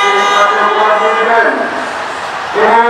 তিনি তাদের উপর বুঝবেন এবং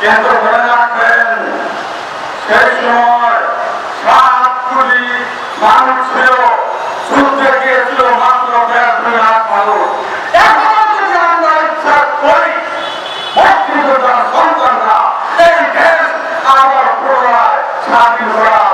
কেন্দ্র মনে রাখবেন সেই সময় সাত কোটি মানুষ ছিল সূর্য গিয়েছিল মাত্র দেড় লাখ মানুষ ইচ্ছা করি মুক্তিযোদ্ধার সন্তানরা এই দেশ আবার পুনরায় স্বাধীন করা